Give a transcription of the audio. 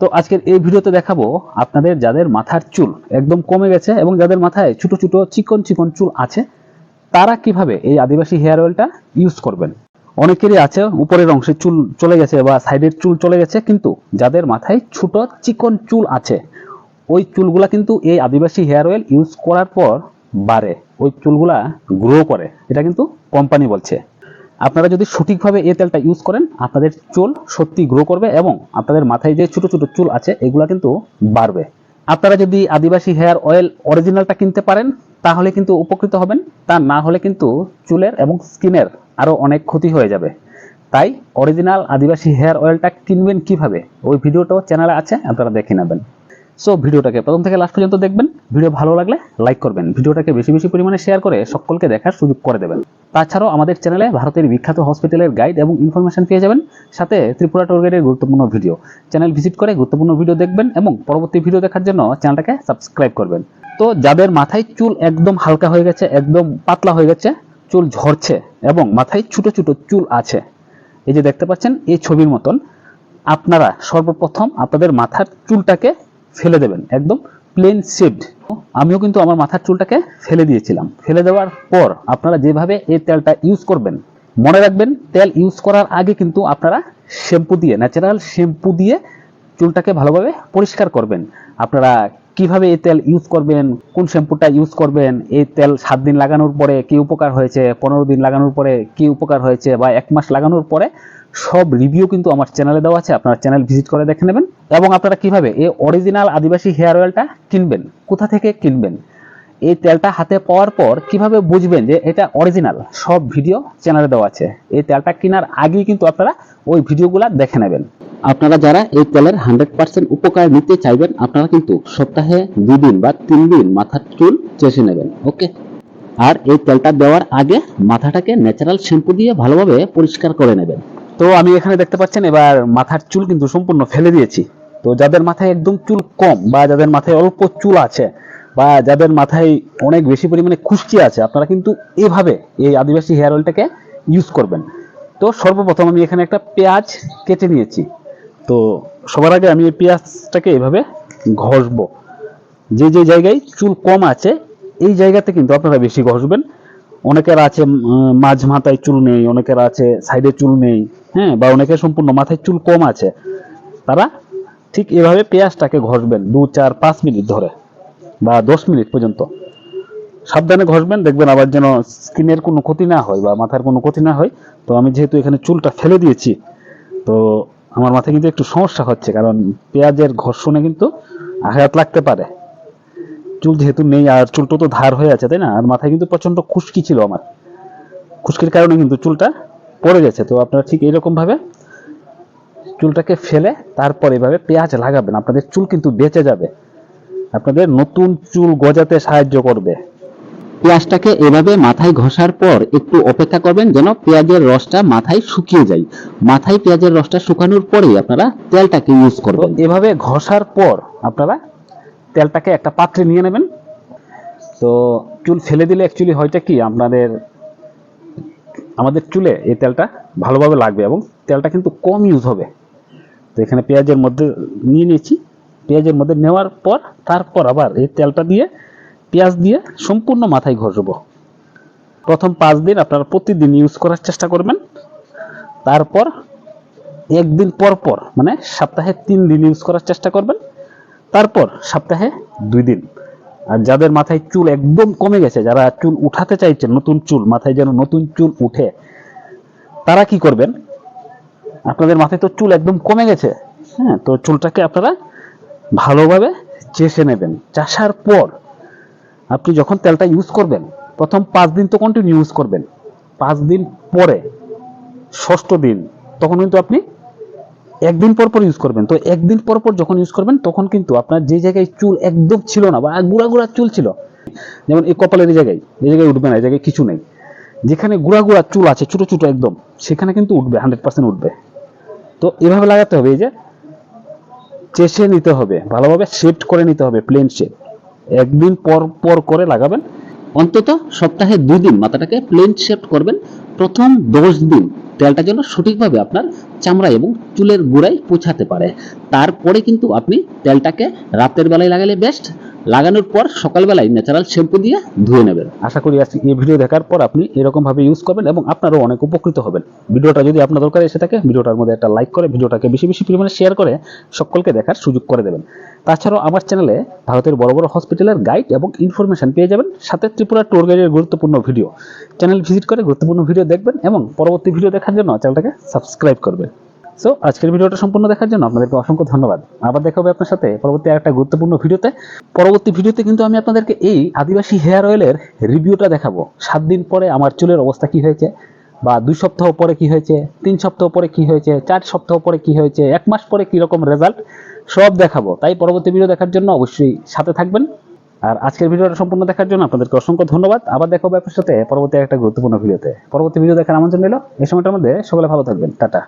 তো আজকের এই ভিডিওতে দেখাবো আপনাদের যাদের মাথার চুল একদম কমে গেছে এবং যাদের মাথায় ছোট ছোট চিকন চিকন চুল আছে, তারা কীভাবে এই আদিবাসী হেয়ার অয়েলটা ইউজ করবেন? অনেকেরই আছে, উপরের অংশে চুল চলে গেছে বা সাইডের চুল চলে গেছে, কিন্তু যাদের মাথায় ছোট চিকন চুল আছে, ওই চুলগুলা কিন্তু এই আদিবাসী হেয়ার অয়েল ইউজ করার পর বাড়ে, ওই চুলগুলা গ্রো করে। এটা কিন্তু কোম্পানি বলছে। আপনারা যদি সঠিকভাবে এই তেলটা ইউজ করেন, আপনাদের চুল সত্যি গ্রো করবে এবং আপনাদের মাথায় যে ছোট ছোট চুল আছে, এগুলো কিন্তু বাড়বে। আপনারা যদি আদিবাসী হেয়ার অয়েল অরিজিনালটা কিনতে পারেন, তাহলে কিন্তু উপকৃত হবেন। তা না হলে কিন্তু চুলের এবং স্কিনের আরও অনেক ক্ষতি হয়ে যাবে। তাই অরিজিনাল আদিবাসী হেয়ার অয়েলটা কিনবেন কীভাবে? ওই ভিডিওটাও চ্যানেলে আছে, আপনারা দেখে নেবেন। সো ভিডিওটাকে প্রথম থেকে লাস্ট পর্যন্ত দেখবেন। ভিডিও ভালো লাগলে লাইক করবেন। ভিডিওটাকে বেশি বেশি পরিমাণে শেয়ার করে সকলকে দেখার সুযোগ করে দেবেন। তাছাড়াও আমাদের চ্যানেলে ভারতের বিখ্যাত হসপিটালের গাইড এবং ইনফরমেশন পেয়ে যাবেন। সাথে ত্রিপুরা টুর গুরুত্বপূর্ণ ভিডিও। চ্যানেল ভিজিট করে গুরুত্বপূর্ণ ভিডিও দেখবেন এবং পরবর্তী ভিডিও দেখার জন্য চ্যানেলটাকে সাবস্ক্রাইব করবেন। তো যাদের মাথায় চুল একদম হালকা হয়ে গেছে, একদম পাতলা হয়ে গেছে, চুল ঝরছে এবং মাথায় ছোট ছোট চুল আছে, এই যে দেখতে পাচ্ছেন, এই ছবির মতন আপনারা সর্বপ্রথম আপনাদের মাথার চুলটাকে ফেলে দেবেন, একদম প্লেন শেপড আমিও কিন্তু আমার মাথার চুলটাকে ফেলে দিয়েছিলাম। ফেলে দেওয়ার পর আপনারা যেভাবে এই তেলটা ইউজ করবেন, মনে রাখবেন তেল ইউজ করার আগে কিন্তু আপনারা শ্যাম্পু দিয়ে ন্যাচারাল শ্যাম্পু দিয়ে চুলটাকে ভালোভাবে পরিষ্কার করবেন। আপনারা কীভাবে এই তেল ইউজ করবেন? কোন শ্যাম্পুটা ইউজ করবেন? এই তেল সাত দিন লাগানোর পরে কি উপকার হয়েছে? পনেরো দিন লাগানোর পরে কি উপকার হয়েছে? বা এক মাস লাগানোর পরে সব রিভিউ কিন্তু আমার চ্যানেলে দেওয়া আছে। আপনারা চ্যানেল ভিজিট করে দেখে নেবেন। এবং আপনারা কীভাবে এই অরিজিনাল আদিবাসী হেয়ার অয়েলটা কিনবেন? কোথা থেকে কিনবেন? এই তেলটা হাতে পাওয়ার পর কীভাবে বুঝবেন যে এটা অরিজিনাল সব ভিডিও চ্যানেলে দেওয়া আছে। এই তেলটা কেনার আগেই কিন্তু আপনারা ওই ভিডিওগুলো দেখে নেবেন। আপনারা যারা এই তেলের হান্ড্রেড পার্সেন্ট উপকার নিতে চাইবেন, আপনারা কিন্তু সপ্তাহে দুই দিন বা তিন দিন মাথার চুল চেষে নেবেন ওকে আর এই তেলটা দেওয়ার আগে মাথাটাকে ন্যাচারাল শ্যাম্পু দিয়ে ভালোভাবে পরিষ্কার করে নেবেন। তো আমি এখানে দেখতে পাচ্ছেন, এবার মাথার চুল কিন্তু সম্পূর্ণ ফেলে দিয়েছি। তো যাদের মাথায় একদম চুল কম বা যাদের মাথায় অল্প চুল আছে বা যাদের মাথায় অনেক বেশি পরিমাণে খুশকি আছে, আপনারা কিন্তু এভাবে এই আদিবাসী হেয়ার অয়েলটাকে ইউজ করবেন। তো সর্বপ্রথম আমি এখানে একটা পেঁয়াজ কেটে নিয়েছি। তো সবার আগে আমি এই পেঁয়াজটাকে এভাবে ঘষবো। যে যে জায়গায় চুল কম আছে, এই জায়গাতে কিন্তু আপনারা বেশি ঘষবেন। অনেকের আছে মাঝ মাথায় চুল নেই, অনেকের আছে সাইডে চুল নেই হ্যাঁ বা অনেকের সম্পূর্ণ মাথায় চুল কম আছে। তারা ঠিক এভাবে পেঁয়াজটাকে ঘষবেন দু, চার, পাঁচ মিনিট ধরে। বা দশ মিনিট পর্যন্ত। সাবধানে ঘষবেন, দেখবেন আবার যেন স্কিনের কোনো ক্ষতি না হয় বা মাথার কোনো ক্ষতি না হয়। তো আমি যেহেতু এখানে চুলটা ফেলে দিয়েছি, তো আমার মাথায় কিন্তু একটু সমস্যা হচ্ছে, কারণ পেঁয়াজের ঘর্ষণে কিন্তু আঘাত লাগতে পারে। চুল যেহেতু নেই, আর চুলটা তো ধার হয়ে আছে, তাই না? আর মাথায় কিন্তু প্রচণ্ড খুশকি ছিল আমার। খুশকির কারণে কিন্তু চুলটা পড়ে গেছে। তো আপনারা ঠিক এরকম ভাবে চুলটাকে ফেলে তারপর এভাবে পেঁয়াজ লাগাবেন। আপনাদের চুল কিন্তু বেঁচে যাবে। আপনাদের নতুন চুল গজাতে সাহায্য করবে। পেঁয়াজটাকে এভাবে মাথায় ঘষার পর একটু অপেক্ষা করবেন যেন পেঁয়াজের রসটা মাথায় শুকিয়ে যায়। মাথায় পেঁয়াজের রসটা শুকানোর পরেই আপনারা তেলটাকে ইউজ করবেন। এভাবে ঘষার পর আপনারা তেলটাকে একটা পাত্রে নিয়ে নেবেন। তো চুল ফেলে দিলে অ্যাকচুয়ালি হয়টা কি আপনাদের আমাদের চুলে এই তেলটা ভালোভাবে লাগবে এবং তেলটা কিন্তু কম ইউজ হবে। তো এখানে পেঁয়াজের মধ্যে নিয়ে নিয়েছি। পেঁয়াজের মধ্যে নেওয়ার পর তারপর আবার এই তেলটা দিয়ে, পেঁয়াজ দিয়ে সম্পূর্ণ মাথায় ঘষবো। প্রথম পাঁচ দিন আপনারা প্রতিদিন ইউজ করার চেষ্টা করবেন। তারপর একদিন পর পর মানে সপ্তাহে তিন দিন ইউজ করার চেষ্টা করবেন। তারপর সপ্তাহে দুই দিন। আর যাদের মাথায় চুল একদম কমে গেছে, যারা চুল উঠাতে চাইছেন, নতুন চুল, মাথায় যেন নতুন চুল উঠে, তারা কি করবেন? আপনাদের মাথায় তো চুল একদম কমে গেছে হ্যাঁ তো চুলটাকে আপনারা ভালোভাবে চেষে নেবেন। চাষার পর আপনি যখন তেলটা ইউজ করবেন, প্রথম পাঁচ দিন তো কন্টিনিউ ইউজ করবেন। পাঁচ দিন পরে, ষষ্ঠ দিন, তখন কিন্তু আপনি একদিন পর পর ইউজ করবেন। তো একদিন পর পর যখন ইউজ করবেন, তখন কিন্তু আপনার যে জায়গায় চুল একদম ছিল না বা গুড়া গুড়া চুল ছিল, যেমন এই কপালের এই জায়গায় এই জায়গায় উঠবে না, এই জায়গায় কিছু নেই। যেখানে গুড়া গুড়া চুল আছে, ছোটো ছোটো একদম, সেখানে কিন্তু উঠবে হান্ড্রেড পার্সেন্ট উঠবে। তো এভাবে লাগাতে হবে, এই যে চেষে নিতে হবে, ভালোভাবে শেড করে নিতে হবে প্লেন শেড একদিন পর পর করে লাগাবেন, অন্তত সপ্তাহে দিন মাথাটাকে প্লেন শেপ করবেন। প্রথম দশ দিন তেলটা যেন সঠিকভাবে আপনার চামড়া এবং চুলের গোড়ায় পৌঁছাতে পারে। তারপরে কিন্তু আপনি তেলটাকে রাতের বেলায় লাগালে বেস্ট লাগানোর পর সকালবেলায় ন্যাচারাল শ্যাম্পু দিয়ে ধুয়ে নেবেন। আশা করি আজকে এই ভিডিও দেখার পর আপনি এরকম ভাবে ইউজ করবেন এবং আপনারও অনেক উপকৃত হবেন। ভিডিওটা যদি আপনার দরকার এসে থাকে, ভিডিওটার মধ্যে একটা লাইক করে, ভিডিওটাকে বেশি বেশি পরিমাণে শেয়ার করে সকলকে দেখার সুযোগ করে দেবেন। তাছাড়াও আমার চ্যানেলে ভারতের বড় বড় হসপিটালের গাইড এবং ইনফরমেশন পেয়ে যাবেন। সাথে ত্রিপুরা ট্যুর গাইডের গুরুত্বপূর্ণ ভিডিও চ্যানেল ভিজিট করে গুরুত্বপূর্ণ ভিডিও দেখবেন এবং পরবর্তী ভিডিও দেখার জন্য চ্যানেলটাকে সাবস্ক্রাইব করবেন। সো আজকের ভিডিওটা সম্পূর্ণ দেখার জন্য আপনাদেরকে অসংখ্য ধন্যবাদ। আবার দেখা হবে আপনার সাথে পরবর্তী একটা গুরুত্বপূর্ণ ভিডিওতে। পরবর্তী ভিডিওতে কিন্তু আমি আপনাদেরকে এই আদিবাসী হেয়ার অয়েলের রিভিউটা দেখাবো। সাত দিন পরে আমার চুলের অবস্থা কি হয়েছে? বা দুই সপ্তাহ পরে কি হয়েছে? তিন সপ্তাহ পরে কি হয়েছে? চার সপ্তাহ পরে কি হয়েছে? এক মাস পরে কি রকম রেজাল্ট সব দেখাবো। তাই পরবর্তী ভিডিও দেখার জন্য অবশ্যই সাথে থাকবেন। আর আজকের ভিডিওটা সম্পূর্ণ দেখার জন্য আপনাদেরকে অসংখ্য ধন্যবাদ। আবার দেখা হবে আপনার সাথে পরবর্তী একটা গুরুত্বপূর্ণ ভিডিওতে। পরবর্তী ভিডিও দেখার আমন্ত্রণ নিল এই সময়টার মধ্যে সকলে ভালো থাকবেন। টাটা।